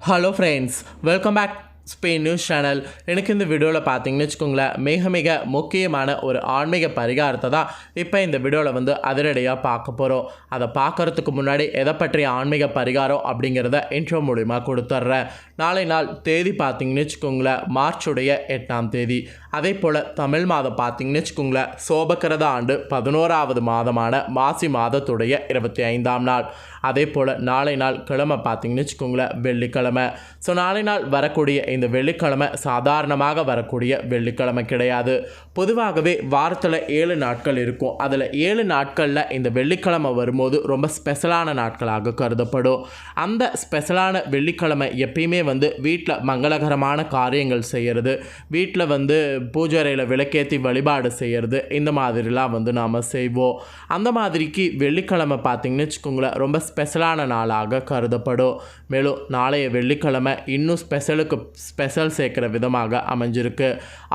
Hello friends welcome back Spain news channel எனக்கு இந்த வீடியோவில் பார்த்தீங்கன்னு வச்சுக்கோங்களேன் மிக மிக முக்கியமான ஒரு ஆன்மீக பரிகாரத்தை தான் இப்போ இந்த வீடியோவில் வந்து அதிரடியாக பார்க்க போகிறோம் அதை பார்க்கறதுக்கு முன்னாடி எதை பற்றிய ஆன்மீக பரிகாரம் அப்படிங்கிறத இன்ட்ரோ மூலிமா கொடுத்துட்றேன். நாளை நாள் தேதி பார்த்தீங்கன்னு வச்சுக்கோங்களேன் மார்ச்சுடைய எட்டாம் தேதி. அதே போல் தமிழ் மாதம் பார்த்தீங்கன்னு வச்சுக்கோங்களேன் சோபக்கிரத ஆண்டு பதினோராவது மாதமான மாசி மாதத்துடைய இருபத்தி ஐந்தாம் நாள். அதே போல் நாளை நாள் கிழமை பார்த்தீங்கன்னு வச்சுக்கோங்களேன் வெள்ளிக்கிழமை. ஸோ நாளை நாள் வரக்கூடிய இந்த வெள்ளிக்கிழமை சாதாரணமாக வரக்கூடிய வெள்ளிக்கிழமை கிடையாது. பொதுவாகவே வாரத்தில் ஏழு நாட்கள் இருக்கும். அதில் ஏழு நாட்களில் இந்த வெள்ளிக்கிழமை வரும்போது ரொம்ப ஸ்பெஷலான நாட்களாக கருதப்படும். அந்த ஸ்பெஷலான வெள்ளிக்கிழமை எப்பயுமே வந்து வீட்டில் மங்களகரமான காரியங்கள் செய்கிறது வீட்டில் வந்து பூஜரையில் விளக்கேற்றி வழிபாடு செய்கிறது இந்த மாதிரிலாம் வந்து நாம் செய்வோம். அந்த மாதிரிக்கு வெள்ளிக்கிழமை பார்த்தீங்கன்னு வச்சுக்கோங்களேன் ரொம்ப ஸ்பெஷலான நாளாக கருதப்படும். மேலும் நாளைய வெள்ளிக்கிழமை இன்னும் ஸ்பெஷலுக்கு ஸ்பெஷல் சேர்க்குற விதமாக அமைஞ்சிருக்கு.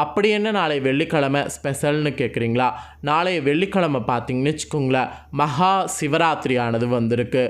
அப்படி என்ன நாளை வெள்ளிக்கிழமை ஸ்பெஷல்னு கேட்குறீங்களா? நாளைய வெள்ளிக்கிழமை பார்த்தீங்கன்னு வச்சுக்கோங்களேன் மகா சிவராத்திரியானது வந்திருக்கு.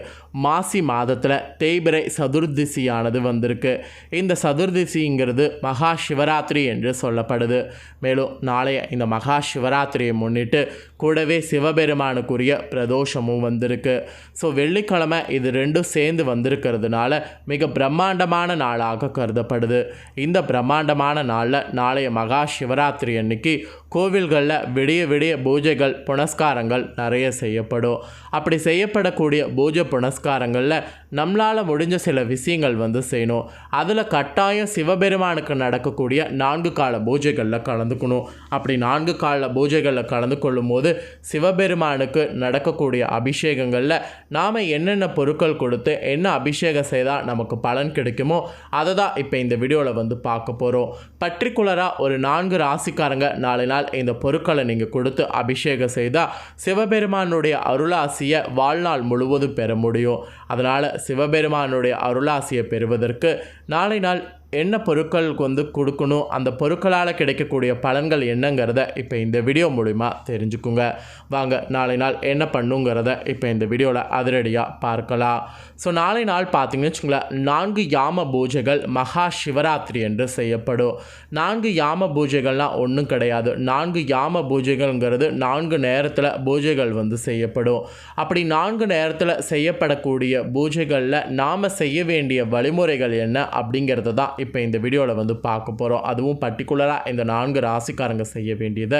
மாசி மாதத்தில் தேய்பிரை சதுர்திசியானது வந்திருக்கு. இந்த சதுர்திசிங்கிறது மகா சிவராத்திரி என்று சொல்லப்படுது. மேலும் நாளைய இந்த மகா சிவராத்திரியை முன்னிட்டு கூடவே சிவபெருமானுக்குரிய பிரதோஷமும் வந்திருக்கு. ஸோ வெள்ளிக்கிழமை இது ரெண்டும் சேர்ந்து வந்திருக்கிறதுனால மிக பிரம்மாண்டமான நாளாக கருதப்படுது. இந்த பிரம்மாண்டமான நாளில் நாளைய மகா சிவராத்திரி அன்னைக்கு கோவில்களில் விடிய விடிய பூஜைகள் புனஸ்காரங்கள் நிறைய செய்யப்படும். அப்படி செய்யப்படக்கூடிய பூஜை புனஸ்காரங்களில் நம்மளால் முடிஞ்ச சில விஷயங்கள் வந்து செய்யணும். அதில் கட்டாயம் சிவபெருமானுக்கு நடக்கக்கூடிய நான்கு கால பூஜைகளில் கலந்துக்கணும். அப்படி நான்கு கால பூஜைகளில் கலந்து கொள்ளும்போது சிவபெருமானுக்கு நடக்கக்கூடிய அபிஷேகங்களில் நாம் என்னென்ன பொருட்கள் கொடுத்து என்ன அபிஷேகம் செய்தால் நமக்கு பலன் கிடைக்குமோ அதை தான் இப்போ இந்த வீடியோவில் வந்து பார்க்க போகிறோம் பர்டிகுலராக ஒரு நான்கு ராசிக்காரங்க நாளை நாள் இந்த பொருட்களை நீங்கள் கொடுத்து அபிஷேகம் செய்தால் சிவபெருமானுடைய அருளாசியை வாழ்நாள் முழுவதும் பெற முடியும். அதனால் சிவபெருமானுடைய அருளாசியை பெறுவதற்கு நாளை நாள் என்ன பொருட்களுக்கு வந்து கொடுக்கணும் அந்த பொருட்களால் கிடைக்கக்கூடிய பலன்கள் என்னங்கிறத இப்போ இந்த வீடியோ மூலிமா தெரிஞ்சுக்குங்க. வாங்க நாளை நாள் என்ன பண்ணுங்கிறத இப்போ இந்த வீடியோவில் அதிரடியாக பார்க்கலாம். ஸோ நாளை நாள் பார்த்தீங்கன்னு வச்சுங்களேன் நான்கு யாம பூஜைகள் மகா சிவராத்திரி என்று செய்யப்படும். நான்கு யாம பூஜைகள்லாம் ஒன்றும் கிடையாது. நான்கு யாம பூஜைகள்ங்கிறது நான்கு நேரத்தில் பூஜைகள் வந்து செய்யப்படும். அப்படி நான்கு நேரத்தில் செய்யப்படக்கூடிய பூஜைகளில் நாம் செய்ய வேண்டிய வழிமுறைகள் என்ன அப்படிங்கிறது தான் இப்போ இந்த வீடியோவில் வந்து பார்க்க போகிறோம். அதுவும் பர்டிகுலராக இந்த நான்கு ராசிக்காரங்க செய்ய வேண்டியதை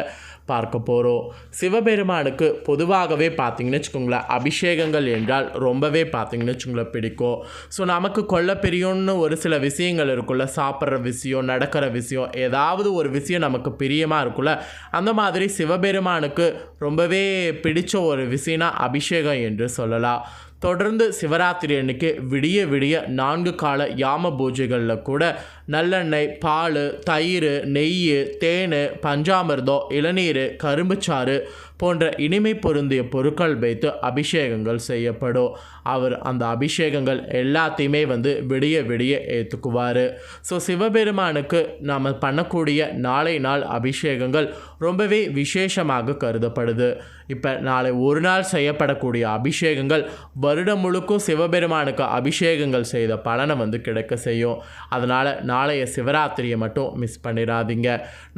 பார்க்க போகிறோம். சிவபெருமானுக்கு பொதுவாகவே பார்த்தீங்கன்னு வச்சுக்கோங்களேன் அபிஷேகங்கள் என்றால் ரொம்பவே பார்த்தீங்கன்னு வச்சுக்கோங்களேன் பிடிக்கும். ஸோ நமக்கு கொல்ல பிரியும்னு ஒரு சில விஷயங்கள் இருக்குல்ல சாப்பிட்ற விஷயம் நடக்கிற விஷயம் ஏதாவது ஒரு விஷயம் நமக்கு பிரியமாக இருக்குல்ல அந்த மாதிரி சிவபெருமானுக்கு ரொம்பவே பிடிச்ச ஒரு விஷயம்னா அபிஷேகம் என்று சொல்லலாம். தொடர்ந்து சிவராத்திரி அன்னைக்கு விடிய விடிய நான்கு கால யாம பூஜைகளில் கூட நல்லெண்ணெய் பால் தயிர் நெய் தேன் பஞ்சாமிர்தம் இளநீர் கரும்புச்சாறு போன்ற இனிமை பொருந்திய பொருட்கள் வைத்து அபிஷேகங்கள் செய்யப்படும். அவர் அந்த அபிஷேகங்கள் எல்லாத்தையுமே வந்து விடிய விடிய ஏற்றுக்குவார் ஸோ சிவபெருமானுக்கு நாம் பண்ணக்கூடிய நாளை நாள் அபிஷேகங்கள் ரொம்பவே விசேஷமாக கருதப்படுது. இப்போ நாளை ஒரு நாள் செய்யப்படக்கூடிய அபிஷேகங்கள் வருடம் முழுக்கும் சிவபெருமானுக்கு அபிஷேகங்கள் செய்த பலனை வந்து கிடைக்க செய்யும். அதனால் நாளைய சிவராத்திரியை மட்டும் மிஸ் பண்ணிடாதீங்க.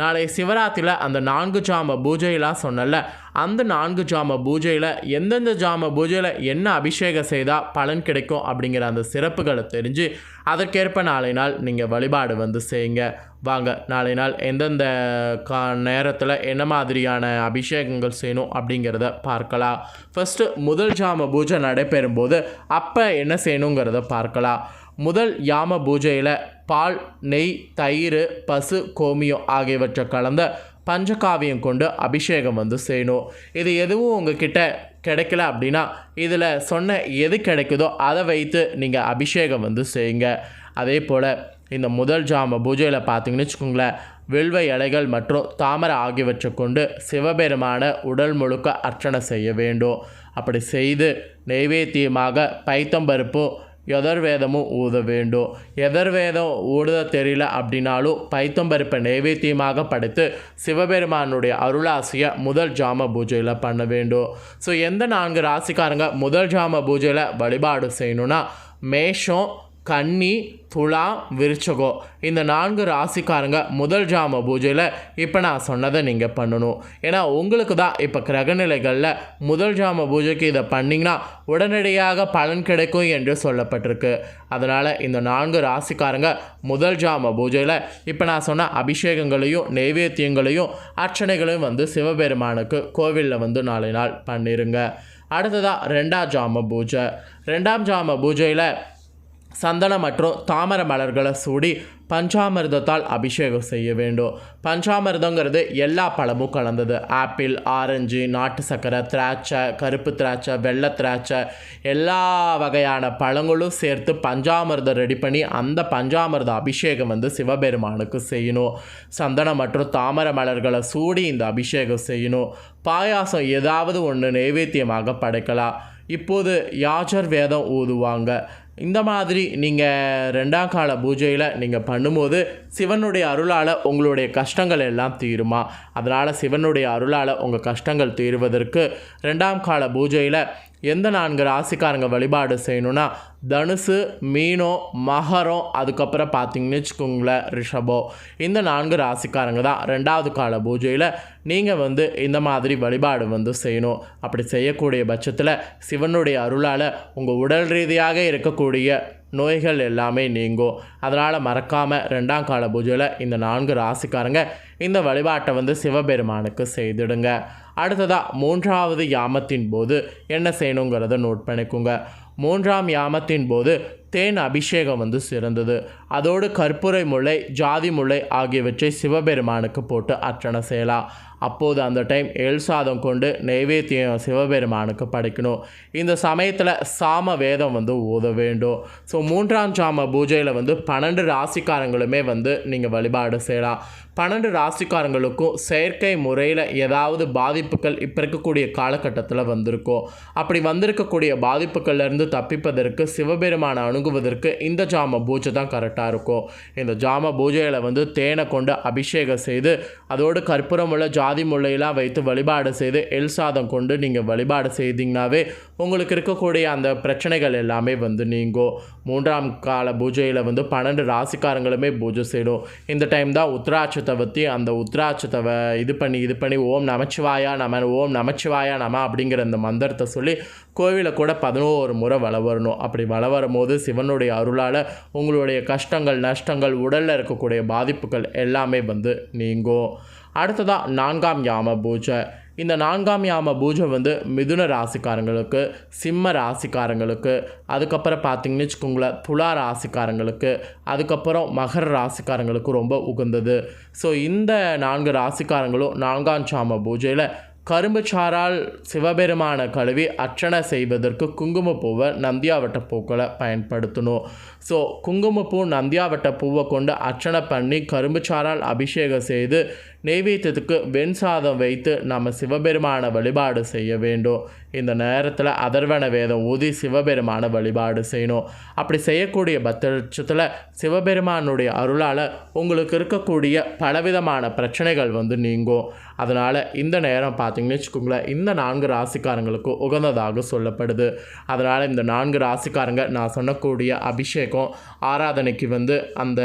நாளைய சிவராத்திரியில் அந்த நான்கு ஜாம பூஜையெல்லாம் சொன்னல அந்த நான்கு ஜாம பூஜையில் எந்தெந்த ஜாம பூஜையில் என்ன அபிஷேகம் செய்தால் பலன் கிடைக்கும் அப்படிங்கிற அந்த சிறப்புகளை தெரிஞ்சு அதற்கேற்ப நாளை நாள் நீங்கள் வழிபாடு வந்து செய்யுங்க. வாங்க நாளை நாள் எந்தெந்த கா நேரத்தில் என்ன மாதிரியான அபிஷேகங்கள் செய்யணும் அப்படிங்கிறத பார்க்கலாம். ஃபஸ்ட்டு முதல் ஜாம பூஜை நடைபெறும்போது அப்போ என்ன செய்யணுங்கிறத பார்க்கலாம். முதல் யாம பூஜையில் பால் நெய் தயிர் பசு கோமியம் ஆகியவற்றை கலந்த பஞ்சகாவியம் கொண்டு அபிஷேகம் வந்து செய்யணும். இது எதுவும் உங்ககிட்ட கிடைக்கல அப்படின்னா இதில் சொன்ன எது கிடைக்குதோ அதை வைத்து நீங்கள் அபிஷேகம் வந்து செய்யுங்க. அதே போல் இந்த முதல் ஜாம பூஜையில் பார்த்தீங்கன்னு வச்சுக்கோங்களேன் வில்வ இலைகள் மற்றும் தாமரை ஆகியவற்றை கொண்டு சிவபெருமான உடல் முழுக்க அர்ச்சனை செய்ய வேண்டும். அப்படி செய்து நெய்வேத்தியமாக பைத்தம்பருப்பும் எதர்வேதமும் ஊத வேண்டும் எதர்வேதம் ஊடுத தெரியல அப்படின்னாலும் பைத்தம்பருப்பை நைவேத்தியமாக படைத்து சிவபெருமானுடைய அருளாசியை முதல் ஜாம பூஜையில் பண்ண வேண்டும் ஸோ எந்த நான்கு ராசிக்காரங்க முதல் ஜாம பூஜையில் வழிபாடு செய்யணும்னா மேஷம் கன்னி துலா விருச்சகோ. இந்த நான்கு ராசிக்காரங்க முதல் ஜாம பூஜையில் இப்போ நான் சொன்னதை நீங்கள் பண்ணணும். ஏன்னா உங்களுக்கு தான் இப்போ கிரகநிலைகளில் முதல் ஜாம பூஜைக்கு இதை பண்ணிங்கன்னா உடனடியாக பலன் கிடைக்கும் என்று சொல்லப்பட்டிருக்கு. அதனால் இந்த நான்கு ராசிக்காரங்க முதல் ஜாம பூஜையில் இப்போ நான் சொன்ன அபிஷேகங்களையும் நெய்வேத்தியங்களையும் அர்ச்சனைகளையும் வந்து சிவபெருமானுக்கு கோவிலில் வந்து நாளை நாள் பண்ணிருங்க. அடுத்ததாக ரெண்டாம் ஜாம பூஜை. ரெண்டாம் ஜாம பூஜையில் சந்தனம் மற்றும் தாமர மலர்களை சூடி பஞ்சாமிர்தத்தால் அபிஷேகம் செய்ய வேண்டும். பஞ்சாமிர்தங்கிறது எல்லா பழமும் கலந்தது. ஆப்பிள் ஆரஞ்சு நாட்டு சர்க்கரை திராட்சை கருப்பு திராட்சை வெள்ளை திராட்சை எல்லா வகையான பழங்களும் சேர்த்து பஞ்சாமிர்தம் ரெடி பண்ணி அந்த பஞ்சாமிர்த அபிஷேகம் வந்து சிவபெருமானுக்கு செய்யணும். சந்தனம் மற்றும் தாமர மலர்களை சூடி இந்த அபிஷேகம் செய்யணும். பாயாசம் ஏதாவது ஒன்று நைவேத்தியமாக படைக்கலாம். இப்போது யாஜர் வேதம் ஊதுவாங்க இந்த மாதிரி நீங்கள் ரெண்டாம் கால பூஜையில் நீங்கள் பண்ணும்போது சிவனுடைய அருளால் உங்களுடைய கஷ்டங்கள் எல்லாம் தீருமா? அதனால் சிவனுடைய அருளால் உங்கள் கஷ்டங்கள் தீருவதற்கு ரெண்டாம் கால பூஜையில் எந்த நான்கு ராசிக்காரங்க வழிபாடு செய்யணும்னா தனுசு மீனம் மகரம் அதுக்கப்புறம் பார்த்தீங்கன்னு வச்சுக்கோங்களேன் ரிஷபோ. இந்த நான்கு ராசிக்காரங்க தான் ரெண்டாவது கால பூஜையில் நீங்கள் வந்து இந்த மாதிரி வழிபாடு வந்து செய்யணும். அப்படி செய்யக்கூடிய பட்சத்தில் சிவனுடைய அருளால் உங்கள் உடல் ரீதியாக இருக்கக்கூடிய நோய்கள் எல்லாமே நீங்கும். அதனால் மறக்காமல் ரெண்டாம் கால பூஜையில் இந்த நான்கு ராசிக்காரங்க இந்த வழிபாட்டை வந்து சிவபெருமானுக்கு செய்திடுங்க. அடுத்ததாக மூன்றாவது யாமத்தின் போது என்ன செய்யணுங்கிறத நோட் பண்ணிக்கோங்க. மூன்றாம் யாமத்தின் போது தேன் அபிஷேகம் வந்து சிறந்தது. அதோடு கற்பூரை முல்லை ஜாதி முல்லை ஆகியவற்றை சிவபெருமானுக்கு போட்டு அர்ச்சனை செய்யலாம். அப்போது அந்த டைம் எல் சாதம் கொண்டு நைவேத்தியம் சிவபெருமானுக்கு படைக்கணும். இந்த சமயத்தில் சாம வேதம் வந்து ஓத வேண்டும். ஸோ மூன்றாம் சாம பூஜையில் வந்து பன்னெண்டு ராசிக்காரங்களுமே வந்து நீங்கள் வழிபாடு செய்யலாம். பன்னெண்டு ராசிக்காரங்களுக்கும் செயற்கை முறையில் ஏதாவது பாதிப்புகள் இப்போ இருக்கக்கூடிய காலகட்டத்தில் வந்திருக்கும். அப்படி வந்திருக்கக்கூடிய பாதிப்புகள்லேருந்து தப்பிப்பதற்கு சிவபெருமானை அணுகுவதற்கு இந்த ஜாம பூஜை தான் கரெக்டாக இருக்கும். இந்த ஜாம பூஜையில் வந்து தேனை கொண்டு அபிஷேகம் செய்து அதோடு கற்பூரமுள்ள ஜாதி முல்லையெல்லாம் வைத்து வழிபாடு செய்து எல் சாதம் கொண்டு நீங்கள் வழிபாடு செய்தீங்கனாவே உங்களுக்கு இருக்கக்கூடிய அந்த பிரச்சனைகள் எல்லாமே வந்து நீங்கும் மூன்றாம் கால பூஜையில் வந்து பன்னெண்டு ராசிக்காரங்களுமே பூஜை செய்யணும் இந்த டைம் தான் உத்ராட்சத்தை பற்றி அந்த உத்ராட்சத்தை இது பண்ணி இது பண்ணி ஓம் நமச்சிவாயா நம ஓம் நமச்சிவாயா நம அப்படிங்கிற அந்த மந்திரத்தை சொல்லி கோவிலை கூட பதினோரு முறை வள வரணும். அப்படி வள வரும்போது சிவனுடைய அருளால் உங்களுடைய கஷ்டங்கள் நஷ்டங்கள் உடலில் இருக்கக்கூடிய பாதிப்புகள் எல்லாமே வந்து நீங்கும் அடுத்ததாக நான்காம் யாம பூஜை. இந்த நான்காம் யாம பூஜை வந்து மிதுன ராசிக்காரங்களுக்கு சிம்ம ராசிக்காரங்களுக்கு அதுக்கப்புறம் பார்த்தீங்கன்னு வச்சுக்கோங்களேன் துலா ராசிக்காரங்களுக்கு அதுக்கப்புறம் மகர ராசிக்காரங்களுக்கு ரொம்ப உகந்தது. ஸோ இந்த நான்கு ராசிக்காரங்களும் நான்காம் சாம பூஜையில் கரும்புச்சாரால் சிவபெருமான கழுவி அர்ச்சனை செய்வதற்கு குங்குமப்பூவை நந்தியாவட்ட பூக்களை பயன்படுத்தணும். ஸோ குங்குமப்பூ நந்தியாவட்ட பூவை கொண்டு அர்ச்சனை பண்ணி கரும்புச்சாரால் அபிஷேகம் செய்து நெய்வேத்தியத்துக்கு வெண் சாதம் வைத்து நம்ம சிவபெருமான வழிபாடு செய்ய வேண்டும். இந்த நேரத்தில் அதர்வன வேதம் ஊதி சிவபெருமான வழிபாடு செய்யணும். அப்படி செய்யக்கூடிய பட்சத்தில் சிவபெருமானுடைய அருளால் உங்களுக்கு இருக்கக்கூடிய பலவிதமான பிரச்சனைகள் வந்து நீங்கும். அதனால் இந்த நேரம் பார்த்தீங்கன்னு வச்சுக்கோங்களேன் இந்த நான்கு ராசிக்காரங்களுக்கு உகந்ததாக சொல்லப்படுது. அதனால் இந்த நான்கு ராசிக்காரங்க நான் சொன்னக்கூடிய அபிஷேகம் ஆராதனைக்கு வந்து அந்த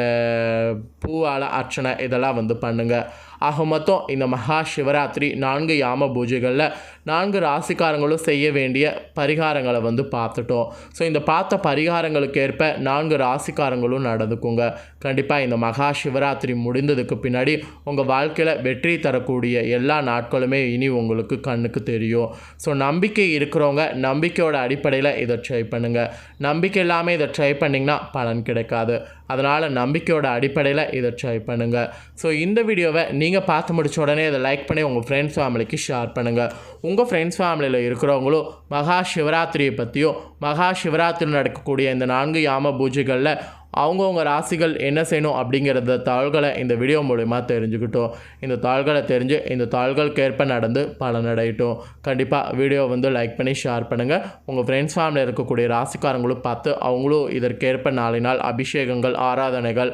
பூவால் அர்ச்சனை இதெல்லாம் வந்து பண்ணுங்கள் ஆக மொத்தம் இந்த மகா சிவராத்திரி நான்கு யாம பூஜைகளில் நான்கு ராசிக்காரங்களும் செய்ய வேண்டிய பரிகாரங்களை வந்து பார்த்துட்டோம். ஸோ இந்த பார்த்த பரிகாரங்களுக்கு ஏற்ப நான்கு ராசிக்காரங்களும் நடந்துக்குங்க. கண்டிப்பாக இந்த மகா சிவராத்திரி முடிந்ததுக்கு பின்னாடி உங்கள் வாழ்க்கையில் வெற்றி தரக்கூடிய எல்லா நாட்களுமே இனி உங்களுக்கு கண்ணுக்கு தெரியும். ஸோ நம்பிக்கை இருக்கிறவங்க நம்பிக்கையோட அடிப்படையில் இதை ட்ரை பண்ணுங்கள் நம்பிக்கை இல்லாமல் இதை ட்ரை பண்ணிங்கன்னா பலன் கிடைக்காது. அதனால் நம்பிக்கையோட அடிப்படையில் இதை ட்ரை பண்ணுங்கள் ஸோ இந்த வீடியோவை நீங்கள் பார்த்து முடிச்ச உடனே இதை லைக் பண்ணி உங்கள் ஃப்ரெண்ட்ஸ் ஃபேமிலிக்கு ஷேர் பண்ணுங்கள் உங்கள் ஃப்ரெண்ட்ஸ் ஃபேமிலியில் இருக்கிறவங்களும் மகா சிவராத்திரியை பற்றியும் மகா சிவராத்திரி நடக்கக்கூடிய இந்த நான்கு யாம பூஜைகளில் அவங்கவுங்க ராசிகள் என்ன செய்யணும் அப்படிங்கிறத தாள்களை இந்த வீடியோ மூலிமா தெரிஞ்சுக்கிட்டோம். இந்த தாள்களை தெரிஞ்சு இந்த தாள்களுக்கேற்ப நடந்து பலனடையட்டும். கண்டிப்பாக வீடியோ வந்து லைக் பண்ணி ஷேர் பண்ணுங்கள் உங்கள் ஃப்ரெண்ட்ஸ் ஃபேமிலியில் இருக்கக்கூடிய ராசிக்காரங்களும் பார்த்து அவங்களும் இதற்கேற்ப நாளை நாள் அபிஷேகங்கள் ஆராதனைகள்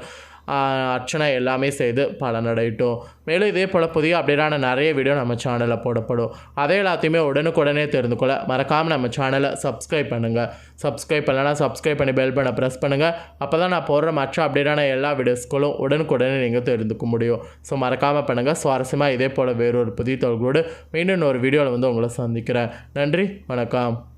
அர்ச்சனை எல்லாமே செய்து பலனடையட்டும் மேலும் இதே போல் புதிய அப்டேட்டான நிறைய வீடியோ நம்ம சேனலில் போடப்படும். அதே எல்லாத்தையுமே உடனுக்குடனே தெரிந்து கொள்ள மறக்காமல் நம்ம சேனலை சப்ஸ்கிரைப் பண்ணுங்கள் சப்ஸ்கிரைப் பண்ணலன்னா சப்ஸ்கிரைப் பண்ணி பெல் பண்ண ப்ரெஸ் பண்ணுங்கள் அப்போ தான் நான் போடுற மற்ற அப்டேட்டான எல்லா வீடியோஸ்களும் உடனுக்குடனே நீங்கள் தெரிந்துக்க முடியும். ஸோ மறக்காமல் பண்ணுங்கள் சுவாரஸ்யமாக இதே போல் வேறொரு புதிய தொழில்களோடு மீண்டும் ஒரு வீடியோவில் வந்து உங்களை சந்திக்கிறேன். நன்றி. வணக்கம்.